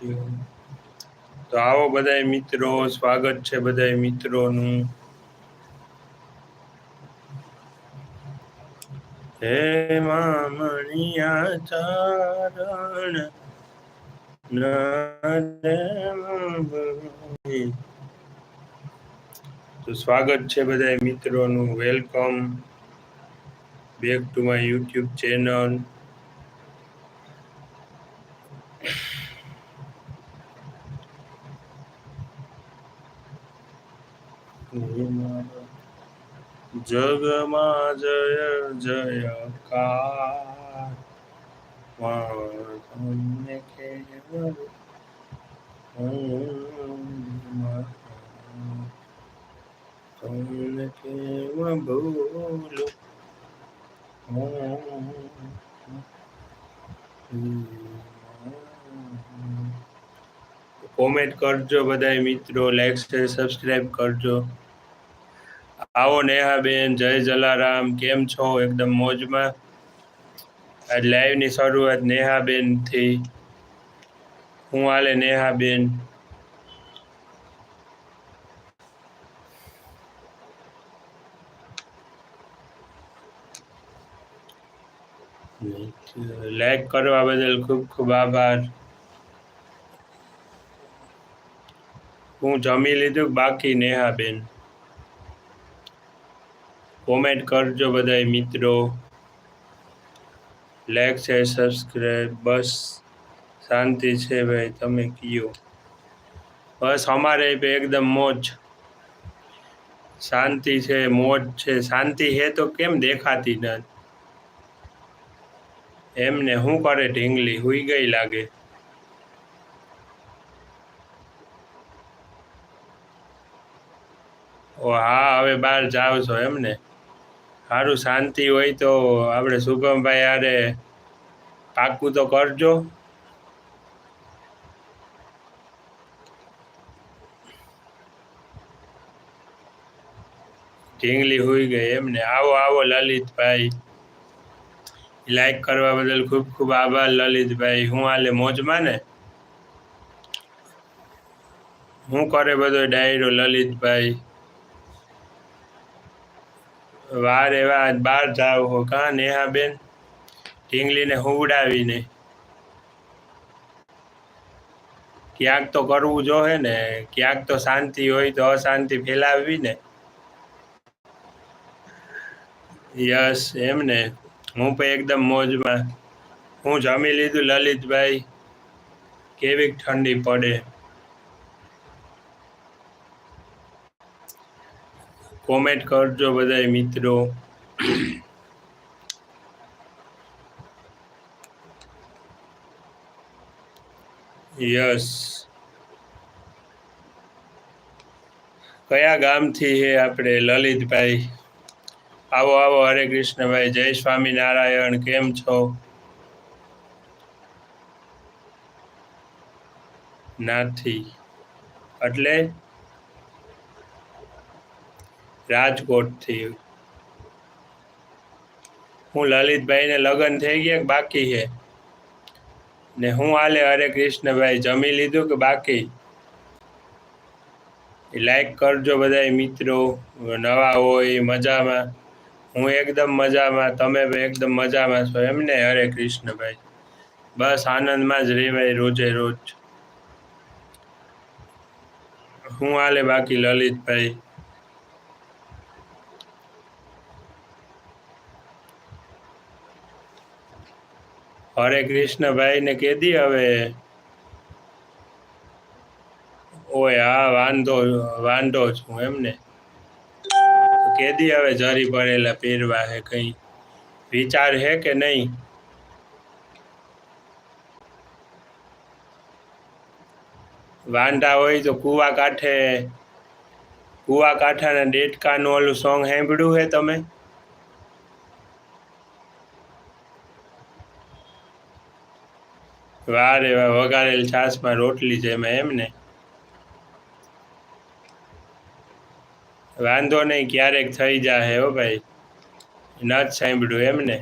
તો આવો બધા મિત્રો, સ્વાગત છે બધાય મિત્રોનું. હે મામણિયા ચારણ તો સ્વાગત છે બધા મિત્રોનું. Welcome back to my YouTube channel. જગમાં જય જયકાર તમને કેવલ તમને કેમ ભૂલું કોમેન્ટ કરજો બધાય મિત્રો લાઈક શેર સબસ્ક્રાઈબ કરજો. આવો નેહાબેન, જય જલારામ, કેમ છો? એકદમ મોજમાં. આજ લાઈવની શરૂઆત નેહાબેનથી હું હાલે નેહાબેન? લાઈક કરવા બદલ ખૂબ ખૂબ આભાર. હું જમી લીધું, બાકી નેહાબેન. કોમેન્ટ કરજો બધાય મિત્રો. લાઈક છે સબસ્ક્રાઈબ બસ, શાંતિ છે ભાઈ, તમે કયો? બસ, અમારે એકદમ મોજ. શાંતિ છે, મોજ છે. શાંતિ હે તો કેમ દેખાતી નથી? એમને શું કરે ઢીંગલી? હુઈ ગઈ લાગે. ઓ હા, હવે બહાર જાવ છો એમને. સારું શાંતિ હોય તો આપણે શુભમભાઈ યારે પાકું તો કરજો. ઢીંગલી હોઈ ગઈ એમને. આવો આવો લલિતભાઈ. લાઈક કરવા બદલ ખૂબ ખૂબ આભાર લલિતભાઈ. હું હાલે મોજમાં ને? હું કરે બધો ડાયરો લલિતભાઈ. વાર એવા બહાર જાવ હો. કા નેહાબેન ઢીંગલીને હુવડાવીને ક્યાંક તો કરવું જોહે ને, ક્યાંક તો શાંતિ હોય તો અશાંતિ ફેલાવવી ને યસ, એમ ને. હું પણ એકદમ મોજમાં. હું જમી લીધું, લલિતભાઈ. કેવી ઠંડી પડે. કોમેન્ટ કરજો બધા મિત્રો. યસ. કયા ગામથી હે આપણે લલિતભાઈ? આવો આવો, હરે કૃષ્ણભાઈ, જય સ્વામિનારાયણ, કેમ છો? નાથી. એટલે રાજકોટથી. હું લલિતભાઈને લગ્ન થઈ ગયા બાકી છે? ને હું આલે હરે કૃષ્ણભાઈ, જમી લીધું કે બાકી? લાઈક કરજો બધા મિત્રો, નવા હોય, મજામાં. હું એકદમ મજામાં, તમે એકદમ મજામાં છો એમને હરે કૃષ્ણભાઈ. બસ આનંદમાં જ રહેવાય રોજે રોજ. હું આલે બાકી લલિતભાઈ. હરે કૃષ્ણભાઈ ને કેદી હવે. ઓય, હા, વાંધો વાંધો છું એમને. કેદી હવે જરી ભરેલા પહેરવા હે કઈ. વિચાર હે કે નહીં? વાંઢા હોય તો કુવા કાંઠે, કુવા કાંઠાના ડેટકાનું ઓલું સોંગ સાંભળ્યું હે તમે? વારે એવા વઘારેલ છાશમાં રોટલી છે એમાં એમ વાંધો નહીં, ક્યારેક થઈ જાહે હો ભાઈ. ન જ સાંભળ્યું એમ ને?